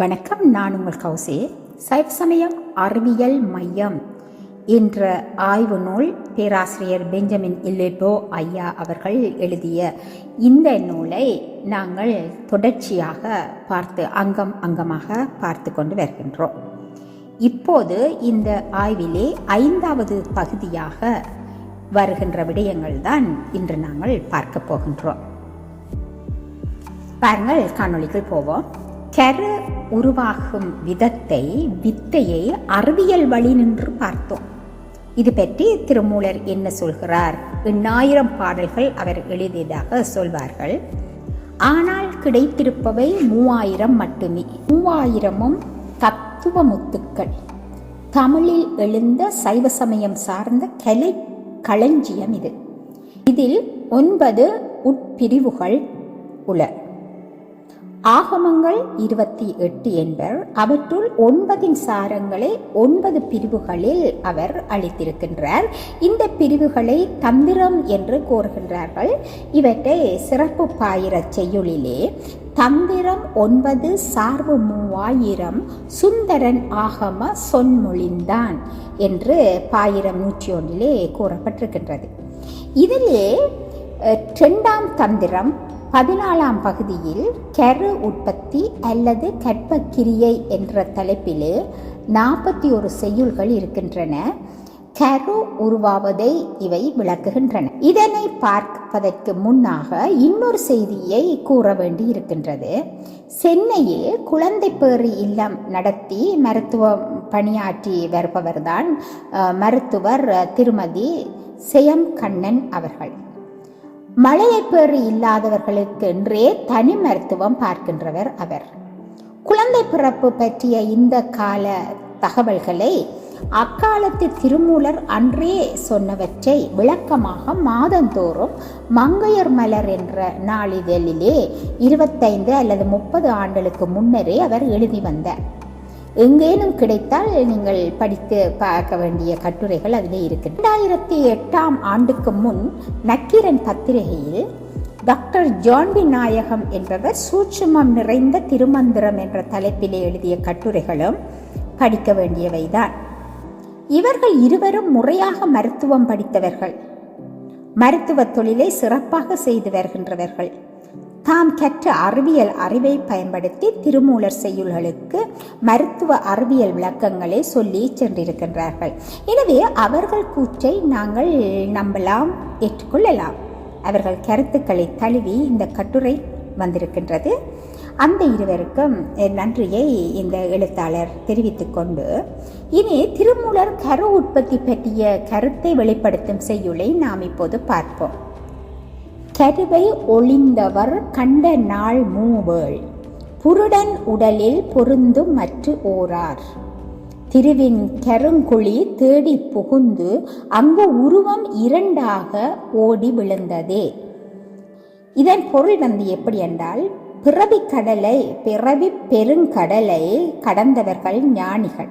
வணக்கம் நான் உங்கள் கௌசே சைவ சமயம் அறிவியல் மையம் என்ற ஆய்வு நூல் பேராசிரியர் பெஞ்சமின் இல்லேட்டோ ஐயா அவர்கள் எழுதிய இந்த நூலை நாங்கள் தொடர்ச்சியாக பார்த்து அங்கம் அங்கமாக பார்த்து கொண்டு வருகின்றோம். இப்போது இந்த ஆய்விலே ஐந்தாவது பகுதியாக வருகின்ற விடயங்கள் தான் இன்று நாங்கள் பார்க்க போகின்றோம். பாருங்கள் காணொளிகள் போவோம். கரு உருவாகும் விதத்தை வித்தையை அறிவியல் வழி நின்று பார்த்தோம். இது பற்றி திருமூலர் என்ன சொல்கிறார்? எண்ணாயிரம் பாடல்கள் அவர் எழுதியதாக சொல்வார்கள். ஆனால் கிடைத்திருப்பவை மூவாயிரம் மட்டுமே. மூவாயிரமும் தத்துவ முத்துக்கள் தமிழில் எழுந்த சைவ சமயம் சார்ந்த கலை களஞ்சியம் இது. இதில் ஒன்பது உட்பிரிவுகள் உள ஆகமங்கள் இருபத்தி எட்டு என்பர் அவற்றுள் ஒன்பதின் சாரங்களை ஒன்பது பிரிவுகளில் அவர் அளித்திருக்கின்றார். இந்த பிரிவுகளை தந்திரம் என்று கூறுகின்றார்கள். இவற்றை சிறப்பு பாயிர செய்யுளிலே தந்திரம் ஒன்பது சார்பு மூவாயிரம் சுந்தரன் ஆகம சொன்மொழிந்தான் என்று பாயிரம் நூற்றி ஒன்றிலே கூறப்பட்டிருக்கின்றது. இதிலே இரண்டாம் தந்திரம் பதினாலாம் பகுதியில் கரு உற்பத்தி அல்லது கற்பக்கிரியை என்ற தலைப்பிலே நாற்பத்தி ஒரு செய்யுள்கள் இருக்கின்றன. கரு உருவாவதை இவை விளக்குகின்றன. இதனை பார்ப்பதற்கு முன்னாக இன்னொரு செய்தியை கூற வேண்டி இருக்கின்றது சென்னையில் குழந்தை பேறு இல்லம் நடத்தி மருத்துவம் பணியாற்றி வருபவர்தான் மருத்துவர் திருமதி செயம் கண்ணன் அவர்கள். மழையப்பேறு இல்லாதவர்களுக்கு என்றே தனி மருத்துவம் பார்க்கின்றவர் அவர். குழந்தை பிறப்பு பற்றிய இந்த கால தகவல்களை அக்காலத்து திருமூலர் அன்றே சொன்னவற்றை விளக்கமாக மாதந்தோறும் மங்கையர் மலர் என்ற நாளிதழிலே இருபத்தைந்து அல்லது முப்பது ஆண்டுகளுக்கு முன்னரே அவர் எழுதி வந்தார். எங்கேனும் கிடைத்தால் நீங்கள் படித்து பார்க்க வேண்டிய கட்டுரைகள் அதில் இருக்கு ரெண்டாயிரத்தி எட்டாம் ஆண்டுக்கு முன் நக்கீரன் பத்திரிகையில் டாக்டர் ஜான்பி நாயகம் என்பவர் சூட்சுமம் நிறைந்த திருமந்திரம் என்ற தலைப்பிலே எழுதிய கட்டுரைகளும் படிக்க வேண்டியவைதான். இவர்கள் இருவரும் முறையாக மருத்துவம் படித்தவர்கள். மருத்துவ தொழிலை சிறப்பாக செய்து வருகின்றவர்கள். தாம் கற்ற அறிவியல் அறிவை பயன்படுத்தி திருமூலர் செய்யுள்களுக்கு மருத்துவ அறிவியல் விளக்கங்களை சொல்லி சென்றிருக்கின்றார்கள். எனவே அவர்கள் கூற்றை நாங்கள் நம்பலாம் ஏற்றுக்கொள்ளலாம். அவர்கள் கருத்துக்களை தழுவி இந்த கட்டுரை வந்திருக்கின்றது. அந்த இருவருக்கும் நன்றியை இந்த எழுத்தாளர் தெரிவித்து கொண்டு இனி திருமூலர் கரு உற்பத்தி பற்றிய கருத்தை வெளிப்படுத்தும் செய்யுளை நாம் இப்போது பார்ப்போம். கருவை ஒளிந்தவர் கண்ட நாள் மூவேள். புருடன் உடலில் பொருந்தும் மற்ற ஓரார். திருவின் கருங்குழி தேடி புகுந்து அங்கு உருவம் இரண்டாக ஓடி விழுந்ததே. இதன் பொருள் வந்து எப்படி என்றால் பிறவி கடலை பிறவி பெருங்கடலை கடந்தவர்கள் ஞானிகள்.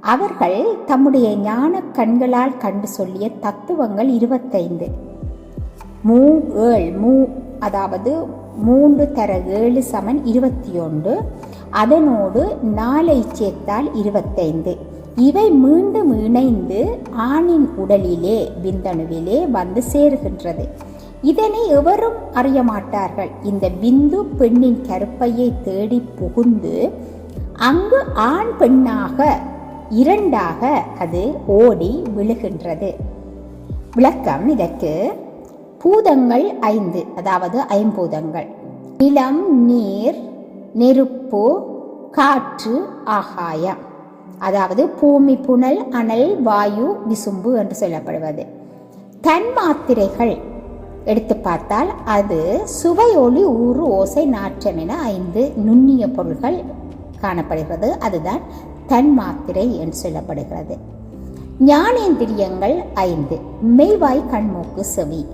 அவர்கள் தம்முடைய ஞான கண்களால் கண்டு சொல்லிய தத்துவங்கள் இருபத்தைந்து. மூ ஏழ் மூ அதாவது மூன்று தர ஏழு சமன் இருபத்தி ஒன்று அதனோடு நாளை சேர்த்தால் இருபத்தைந்து. இவை மீண்டும் இணைந்து ஆணின் உடலிலே விந்தணுவிலே வந்து சேருகின்றது. இதனை எவரும் அறிய மாட்டார்கள். இந்த விந்து பெண்ணின் கருப்பையை தேடி புகுந்து அங்கு ஆண் பெண்ணாக இரண்டாக அது ஓடி விழுகின்றது. விளக்கம் இதற்கு. பூதங்கள் ஐந்து அதாவது ஐம்பூதங்கள். நிலம் நீர் நெருப்பு காற்று ஆகாயம். அதாவது பூமி புனல் அனல் வாயு விசும்பு என்று சொல்லப்படுவது. தன்மாத்திரைகள் எடுத்து பார்த்தால் அது சுவை ஒளி ஊறு ஓசை நாற்றம் என ஐந்து நுண்ணிய பொருள்கள் காணப்படுகிறது. அதுதான் தன்மாத்திரை என்று சொல்லப்படுகிறது. ஞானேந்திரியங்கள் ஐந்து மெய்வாய் கண்மூக்கு செவி.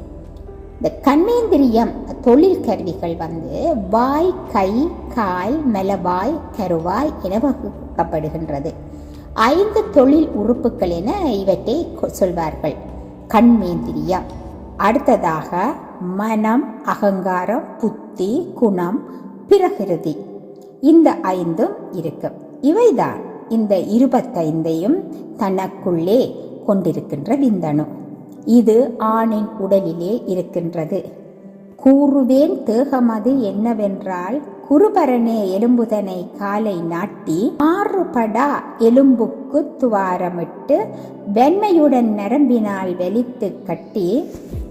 இந்த கண்ணேந்திரியம் தொழில் கருவிகள் வந்து வாய் கை கால் மெலவாய் கருவாய் என வகுக்கப்படுகின்றது. ஐந்து தொழில் உறுப்புகள் என இவற்றை சொல்வார்கள். கண்மேந்திரியம் அடுத்ததாக மனம் அகங்காரம் புத்தி குணம் பிரகிருதி. இந்த ஐந்தும் இருக்கும் இவைதான் இந்த இருபத்தைந்தையும் தனக்குள்ளே கொண்டிருக்கின்ற விந்தணு. இது ஆணின் உடலிலே இருக்கின்றது. கூறுவேன் தேகமது என்னவென்றால் குருபரனே எலும்புதனை காலை நாட்டி மாறுபடா எலும்புக்கு துவாரமிட்டு வெண்மையுடன் நரம்பினால் வெளித்து கட்டி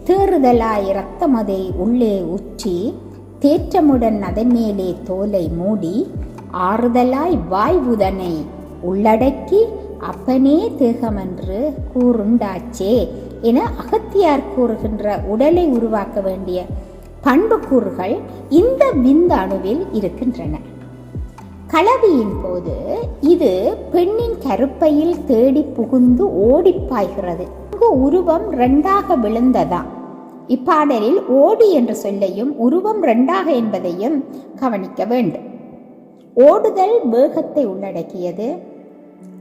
தேறுதலாய் இரத்தமதை உள்ளே உற்றி தேற்றமுடன் அதன் மேலே தோலை மூடி ஆறுதலாய் வாய்வுதனை உள்ளடக்கி அப்பனே தேகமென்று கூறுண்டாச்சே என அகத்தியார் கூறுகின்ற உடலை உருவாக்க வேண்டிய பண்புக்கூறுகள் இந்த விந்து அணுவில் இருக்கின்றன. கலவியின் போது இது பெண்ணின் கருப்பையில் தேடி புகுந்து ஓடிப்பாய்கிறது இங்கு உருவம் ரெண்டாக விழுந்ததா? இப்பாடலில் ஓடி என்ற சொல்லையும் உருவம் ரெண்டாக என்பதையும் கவனிக்க வேண்டும். ஓடுதல் வேகத்தை உள்ளடக்கியது.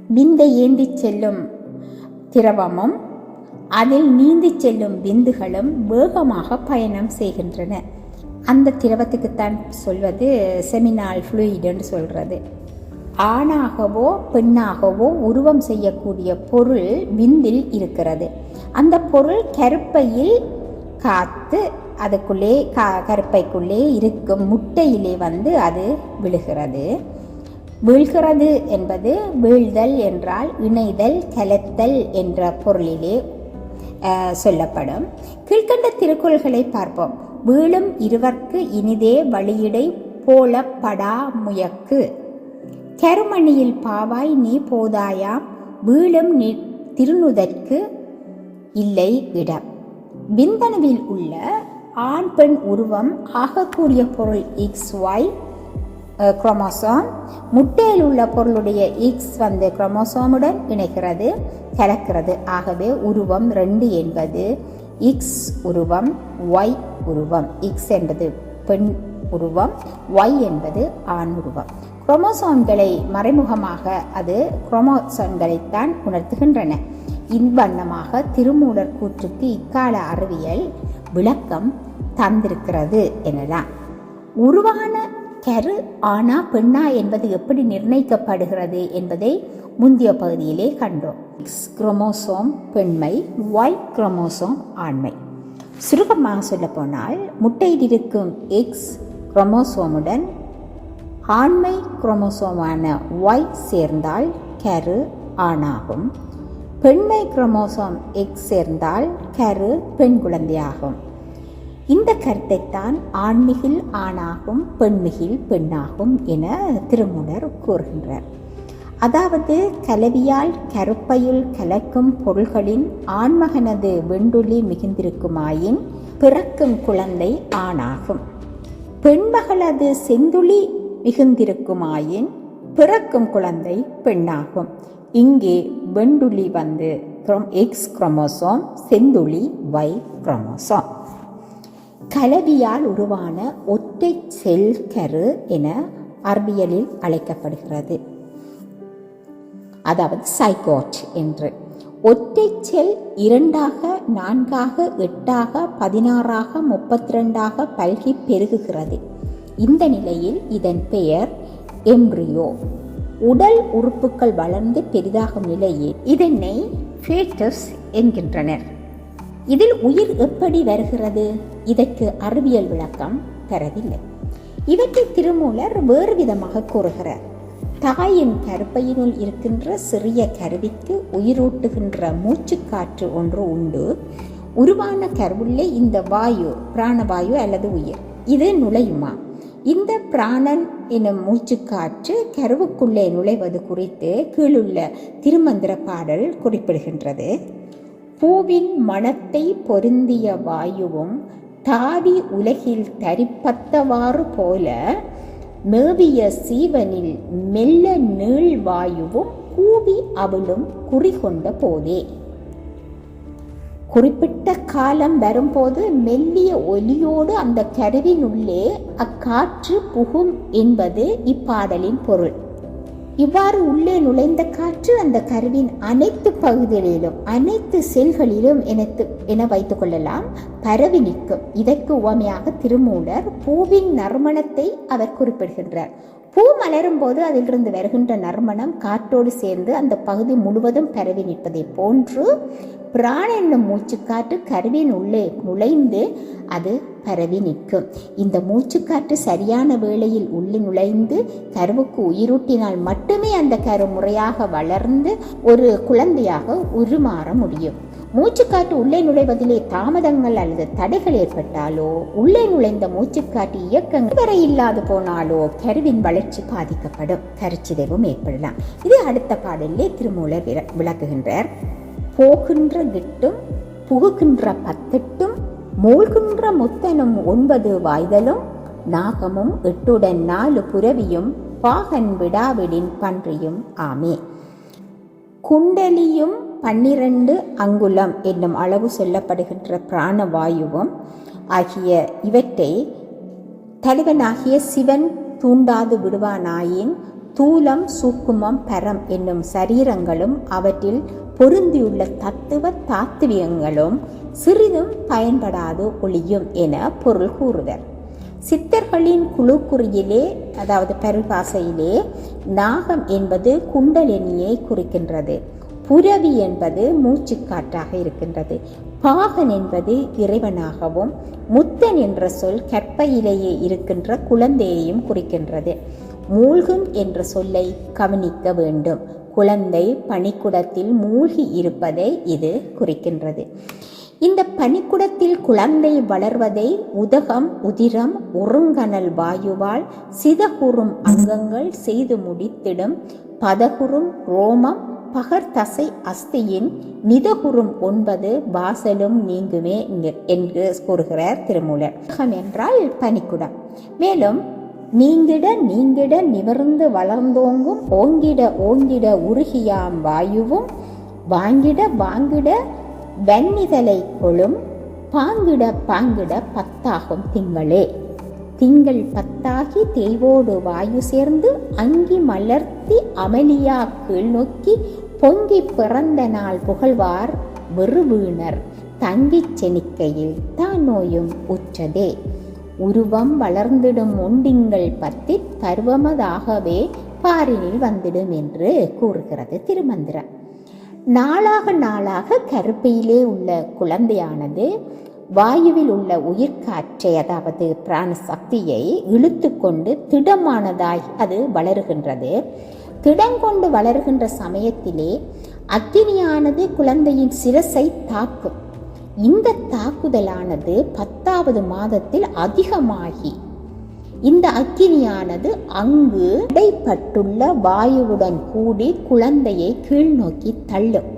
விந்தை ஏந்திச் செல்லும் திரவமும் அதில் நீந்தி செல்லும் விந்துகளும் வேகமாக பயணம் செய்கின்றன. அந்த திரவத்துக்குத்தான் சொல்வது செமினால் ஃப்ளூயிடுன்னு சொல்கிறது ஆணாகவோ பெண்ணாகவோ உருவம் செய்யக்கூடிய பொருள் விந்தில் இருக்கிறது. அந்த பொருள் கருப்பையில் காத்து அதுக்குள்ளே கா கருப்பைக்குள்ளே இருக்கும் முட்டையிலே வந்து அது விழுகிறது. வீழ்கிறது என்பது வீழ்தல் என்றால் இணைதல் கலத்தல் என்ற பொருளிலே சொல்லப்படும். கீழ்கண்ட திருக்குறள்களை பார்ப்போம். வீழும் இருவர்க்கு இனிதே வழியிடை போலப்படா முயக்கு. கருமணியில் பாவாய் நீ போதாயாம். வீழும் நீ திருநுதற்கு இல்லை இடம் விந்தனவில் உள்ள ஆண் பெண் உருவம் ஆகக்கூடிய பொருள் எக்ஸ் ஒய் குரோமோசோம். முட்டையில் உள்ள பொருளுடைய எக்ஸ் வந்து குரோமோசோமுடன் இணைகிறது கலக்கிறது. ஆகவே உருவம் ரெண்டு என்பது எக்ஸ் உருவம் ஒய் உருவம். எக்ஸ் என்பது பெண் உருவம் ஒய் என்பது ஆண் உருவம். குரோமோசோம்களை மறைமுகமாக அது குரோமோசோம்களைத்தான் உணர்த்துகின்றன. இவ்வண்ணமாக திருமூலர் கூற்றுக்கு இக்கால அறிவியல் விளக்கம் தந்திருக்கிறது எனலாம். உருவான கரு ஆனா பெண்ணா என்பது எப்படி நிர்ணயிக்கப்படுகிறது என்பதை முந்தைய பகுதியிலே கண்டோம். எக்ஸ் குரோமோசோம் பெண்மை ஒய் குரோமோசோம் ஆண்மை. சுருக்கமாக சொல்லப்போனால் முட்டையில் இருக்கும் எக்ஸ் குரோமோசோமுடன் ஆண்மை குரோமோசோமான ஒய் சேர்ந்தால் கரு ஆணாகும். பெண்மை குரோமோசோம் எக்ஸ் சேர்ந்தால் கரு பெண் குழந்தையாகும். இந்த கருத்தைத்தான் ஆண்மிகில் ஆணாகும் பெண்மிகில் பெண்ணாகும் என திருமூலர் கூறுகின்றார். அதாவது கலவியால் கருப்பையில் கலக்கும் பொருள்களின் ஆண்மகனது வெண்டுளி மிகுந்திருக்குமாயின் பிறக்கும் குழந்தை ஆணாகும். பெண்மகளது செந்துளி மிகுந்திருக்குமாயின் பிறக்கும் குழந்தை பெண்ணாகும். இங்கே வெண்டுளி வந்து எக்ஸ் குரோமோசோம் செந்துளி ஒய் குரோமோசோம். கலவியால் உருவான ஒற்றை செல் கரு என அறிவியலில் அழைக்கப்படுகிறது. அதாவது சைகோட் என்று. ஒற்றை செல் இரண்டாக நான்காக எட்டாக பதினாறாக முப்பத்தி ரெண்டாக பல்கி பெருகுகிறது. இந்த நிலையில் இதன் பெயர் எம்ப்ரியோ. உடல் உறுப்புகள் வளர்ந்து பெரிதாகும் நிலையில் இதனை ஃபேட்டஸ் என்கின்றனர். இதில் உயிர் எப்படி வருகிறது? இதற்கு அறிவியல் விளக்கம் தரவில்லை. இவற்றை திருமூலர் வேறு விதமாக கூறுகிறார். தாயின் கருப்பையினுள் இருக்கின்ற சிறிய கருவிக்கு உயிரூட்டுகின்ற மூச்சுக்காற்று ஒன்று உண்டு. உருவான கருவுள்ளே இந்த வாயு பிராணவாயு அல்லது உயிர். இது நுழையுமா? இந்த பிராணன் எனும் மூச்சுக்காற்று கருவுக்குள்ளே நுழைவது குறித்து கீழுள்ள திருமந்திர பாடல் குறிப்பிடுகின்றது. பூவின் மணத்தை பொருந்திய வாயுவும் தாவி உலகில் தரிப்பத்தவாறு போல மேவிய சீவனில் மெல்ல நீள் வாயுவும் கூவி அவளும் குறிகொண்ட போதே. குறிப்பிட்ட காலம் வரும்போது மெல்லிய ஒலியோடு அந்த கருவினுள்ளே அக்காற்று புகும் என்பது இப்பாடலின் பொருள். இவ்வாறு உள்ளே நுழைந்த காற்று அந்த கருவின் அனைத்து பகுதிகளிலும் அனைத்து செல்களிலும் எனத்து என வைத்து கொள்ளலாம். பரவி நிற்கும். இதற்கு உவமையாக திருமூலர் பூவின் நறுமணத்தை அவர் குறிப்பிடுகின்றார். பூ மலரும் போது அதிலிருந்து வருகின்ற நறுமணம் காற்றோடு சேர்ந்து அந்த பகுதி முழுவதும் பரவி நிற்பதை போன்று பிராண என்னும் மூச்சுக்காற்று கருவின் உள்ளே நுழைந்து அது பரவி நிற்கும். இந்த மூச்சுக்காற்று சரியான வேளையில் உள்ளே நுழைந்து கருவுக்கு உயிரூட்டினால் மட்டுமே அந்த கரு முறையாக வளர்ந்து ஒரு குழந்தையாக உருமாற முடியும். மூச்சுக்காற்று உள்ளே நுழைவதிலே தாமதங்கள் அல்லது தடைகள் ஏற்பட்டாலோ உள்ளே நுழைந்த மூச்சுக்காற்று இயக்கங்கள் வரை இல்லாது போனாலோ கருவின் வளர்ச்சி பாதிக்கப்படும். கருச்சிதைவும் ஏற்படலாம். இது அடுத்த பாடலிலே திருமூலர் விளக்குகின்றார். போகின்ற கிட்டும் புகுகின்ற பத்தெட்டும் மூழ்கின்ற முத்தனும் ஒன்பது வாய்தலும் நாகமும் எட்டுடன் நாலு புரவியும் பாகன் விடாவிடின் பன்றியும் ஆமே. குண்டலியும் பன்னிரண்டு அங்குலம் என்னும் அளவு சொல்லப்படுகின்ற பிராணவாயுவும் ஆகிய இவற்றை தலைவனாகிய சிவன் தூண்டாது விடுவானாயின் தூலம் சூக்குமம் பரம் என்னும் சரீரங்களும் அவற்றில் பொருந்தியுள்ள தத்துவ தாத்துவியங்களும் சிறிதும் பயன்படாது ஒளியும் என பொருள் கூறுவர். சித்தர்களின் குழுக்குறியிலே அதாவது பரிபாசையிலே நாகம் என்பது குண்டலினியை குறிக்கின்றது. புரவி என்பது மூச்சுக்காற்றாக இருக்கின்றது. பாகன் என்பது இறைவனாகவும் முத்தன் என்ற சொல் கற்பையிலேயே இருக்கின்ற குழந்தையையும் குறிக்கின்றது. மூழ்கும் என்ற சொல்லை கவனிக்க வேண்டும். குழந்தை பனிக்குடத்தில் மூழ்கி இருப்பதை இது குறிக்கின்றது. இந்த பனிக்குடத்தில் குழந்தை வளர்வதை உதகம் உதிரம் உறுங்கனல் வாயுவால் சிதகுறும் அங்கங்கள் செய்து முடித்திடும் பதகுறும் ரோமம் பகர்தசை அஸ்தியின் நிதகுறும் ஒன்பது வாசலும் நீங்குமே என்று கூறுகிறார் திருமூலர். என்றால் பனிக்குடம். மேலும் நீங்கிட நீங்கிட நிமிர்ந்து வளர்ந்தோங்கும் ஓங்கிட ஓங்கிட உருகியாம் வாயுவும் வாங்கிட வாங்கிட வன்னிதலை கொளும் பாங்கிட பாங்கிட பத்தாகும் திங்களே. திங்கள் பத்தாகி தேய்வோடு வாயு சேர்ந்து அங்கி மலர்த்தி அமளியா கீழ் நோக்கி பொங்கி பிறந்த நாள் புகழ்வார் வெறுவீணர். தங்கிச் செனிக்கையில் தான் நோயும் உற்றதே. உருவம் வளர்ந்திடும் ஒண்டிங்கள் பற்றி பருவமதாகவே பாரினில் வந்திடும் என்று கூறுகிறது திருமந்திரம். நாளாக நாளாக கருப்பையிலே உள்ள குழந்தையானது வாயுவில் உள்ள உயிர்காற்றை அதாவது பிராண சக்தியை இழுத்து கொண்டு திடமானதாய் அது வளருகின்றது. திடங்கொண்டு வளருகின்ற சமயத்திலே அக்கினியானது குழந்தையின் சிரசை தாக்கும். இந்த தாக்குதலானது பத்தாவது மாதத்தில் அதிகமாகி இந்த அக்கினியானது அங்கு இடைப்பட்டுள்ள வாயுவுடன் கூடி குழந்தையை கீழ்நோக்கி தள்ளும்.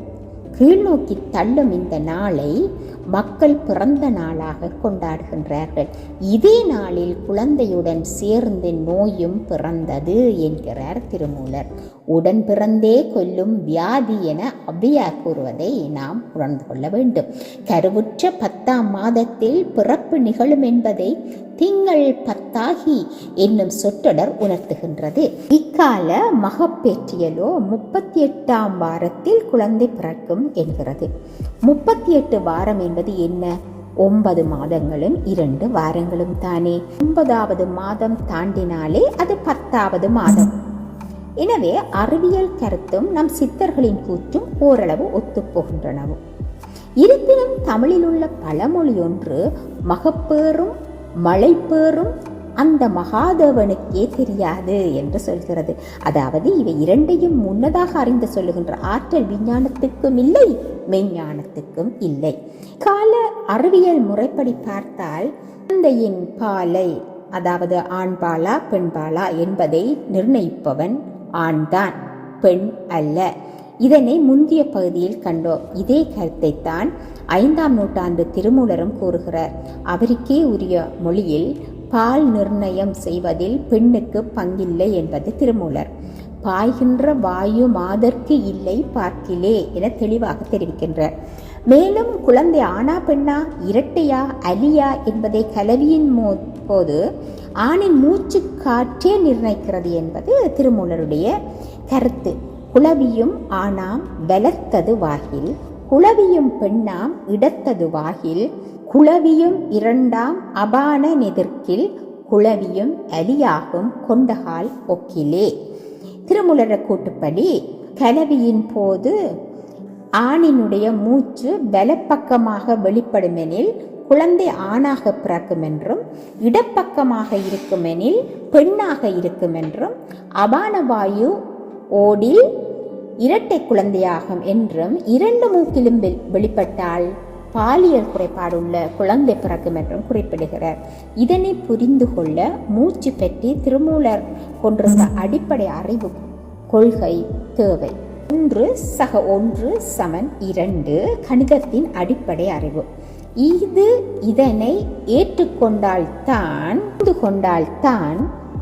கீழ்நோக்கி தள்ளும் இந்த நாளை மக்கள் பிறந்த நாளாக கொண்டாடுகின்றார்கள். இதே நாளில் குழந்தையுடன் சேர்ந்து நோயும் பிறந்தது என்கிறார் திருமூலர். உடன் பிறந்தே கொல்லும் வியாதி என அவ்வியா கூறுவதை நாம் உணர்ந்து கொள்ள வேண்டும். கருவுற்ற பத்தாம் மாதத்தில் பிறப்பு நிகழும் என்பதை திங்கள் பத்தாகி என்னும் சொற்றொடர் உணர்த்துகின்றது. இக்கால மகப்பேற்றியலோ முப்பத்தி எட்டாம் வாரத்தில் குழந்தை பிறக்கும் என்கிறது. முப்பத்தி எட்டு வாரம் என்பது என்ன? ஒன்பது மாதங்களும் இரண்டு வாரங்களும் தானே. ஒன்பதாவது மாதம் தாண்டினாலே அது பத்தாவது மாதம். எனவே அறிவியல் கருத்தும் நம் சித்தர்களின் கூற்றும் ஓரளவு ஒத்துப்போகின்றனவும். இருப்பினும் தமிழில் உள்ள பழமொழி ஒன்று மகப்பேறும் மழைப்பேறும் அந்த மகாதேவனுக்கே தெரியாது என்று சொல்கிறது. அதாவது இவை இரண்டையும் முன்னதாக அறிந்து சொல்லுகின்ற ஆற்றல் விஞ்ஞானத்துக்கும் இல்லை மெய்ஞானத்துக்கும் இல்லை. கால அறிவியல் முறைப்படி பார்த்தால் குழந்தையின் பாலை அதாவது ஆண்பாலா பெண்பாலா என்பதை நிர்ணயிப்பவன் ஆண்தான் பெண் அல்ல. இதனை முந்திய பகுதியில் கண்டோம். இதே கருத்தைத்தான் ஐந்தாம் நூற்றாண்டு திருமூலரும் கூறுகிறார். அவருக்கே உரிய மொழியில் பால் நிர்ணயம் செய்வதில் பெண்ணுக்கு பங்கில்லை என்பது திருமூலர். பாய்கின்ற வாயு மாதற்கு இல்லை பார்க்கிலே என தெளிவாக தெரிவிக்கின்றார். மேலும் குழந்தை ஆனா பெண்ணா இரட்டையா அலியா என்பதை கலவியின் மோ- போது ஆணின் மூச்சு காற்றே நிர்ணயிக்கிறது என்பது திருமூலருடைய கருத்து. குளவியும் ஆணாம் வளர்த்தது வாகில் குளவியும் பெண்ணாம் இடத்தது வாகில் குளவியும் இரண்டாம் அபான நெதிர்க்கில் குளவியும் அலியாகும் கொண்டகால் ஒக்கிலே. திருமுலர கூட்டுப்படி கலவியின் போது ஆணினுடைய மூச்சு வலப்பக்கமாக வெளிப்படுமெனில் குழந்தை ஆணாக பிறக்கும் என்றும் இடப்பக்கமாக இருக்குமெனில் பெண்ணாக இருக்கும் என்றும் அபானவாயு ஓடில் இரட்டை குழந்தையாகும் என்றும் இரண்டு மூக்கிலும் வெளிப்பட்டால் பாலியல் குறைபாடுள்ள குழந்தை பிறக்கும் என்றும் குறிப்பிடுகிறார். இதனை புரிந்து கொள்ள மூச்சு பற்றி திருமூலர் கொண்டிருந்த அடிப்படை அறிவு கொள்கை தேவை. ஒன்று சக ஒன்று சமன் இரண்டு கணிதத்தின் அடிப்படை அறிவு. இது இதனை ஏற்றுக்கொண்டால்தான் புரிந்து கொண்டால்தான்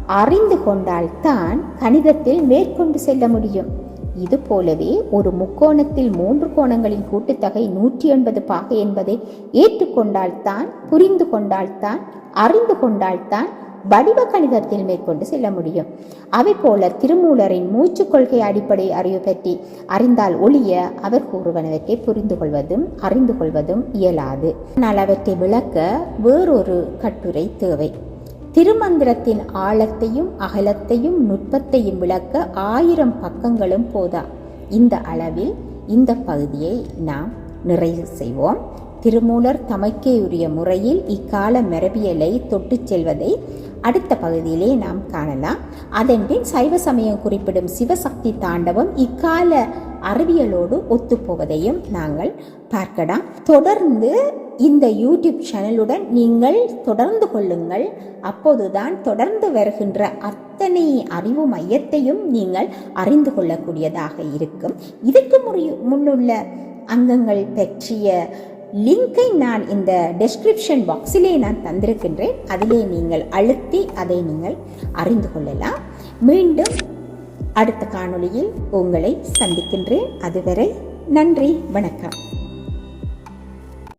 அறிந்து கொண்டால்தான் கணிதத்தில் மேற்கொண்டு செல்ல முடியும். இது போலவே ஒரு முக்கோணத்தில் மூன்று கோணங்களின் கூட்டுத்தொகை நூற்றி எண்பது பாகை என்பதை ஏற்றுக்கொண்டால்தான் புரிந்து கொண்டால்தான் அறிந்து கொண்டால்தான் வடிவ கணிதத்தில் மேற்கொண்டு செல்ல முடியும். அவை போல திருமூலரின் மூச்சு கொள்கை அடிப்படை அறிவு பற்றி அறிந்தால் ஒழிய அவர் கூறுவனவற்றை புரிந்து கொள்வதும் அறிந்து கொள்வதும் இயலாது. ஆனால் அவற்றை விளக்க வேறொரு கட்டுரை தேவை. திருமந்திரத்தின் ஆழத்தையும் அகலத்தையும் நுட்பத்தையும் விளக்க ஆயிரம் பக்கங்களும் போதா. இந்த அளவில் இந்த பகுதியை நாம் நிறைவு செய்வோம். திருமூலர் தமக்கே உரிய முறையில் இக்கால மரபியலை தொட்டுச் செல்வதை அடுத்த பகுதியிலே நாம் காணலாம். அதன்பின் சைவ சமயம் குறிப்பிடும் சிவசக்தி தாண்டவம் இக்கால அறிவியலோடு ஒத்துப்போவதையும் நாங்கள் பார்க்கலாம். தொடர்ந்து இந்த யூடியூப் சேனலுடன் நீங்கள் தொடர்ந்து கொள்ளுங்கள். அப்போதுதான் தொடர்ந்து வருகின்ற அத்தனை அறிவு மையத்தையும் நீங்கள் அறிந்து கொள்ளக்கூடியதாக இருக்கும். இதற்கு முறை- முன்னுள்ள அங்கங்கள் பற்றிய லிங்கை நான் இந்த டெஸ்கிரிப்ஷன் பாக்ஸிலே நான் தந்திருக்கின்றேன். அதிலே நீங்கள் அழுத்தி அதை நீங்கள் அறிந்து கொள்ளலாம். மீண்டும் அடுத்த காணொளியில் உங்களை சந்திக்கின்றேன். அதுவரை நன்றி வணக்கம்.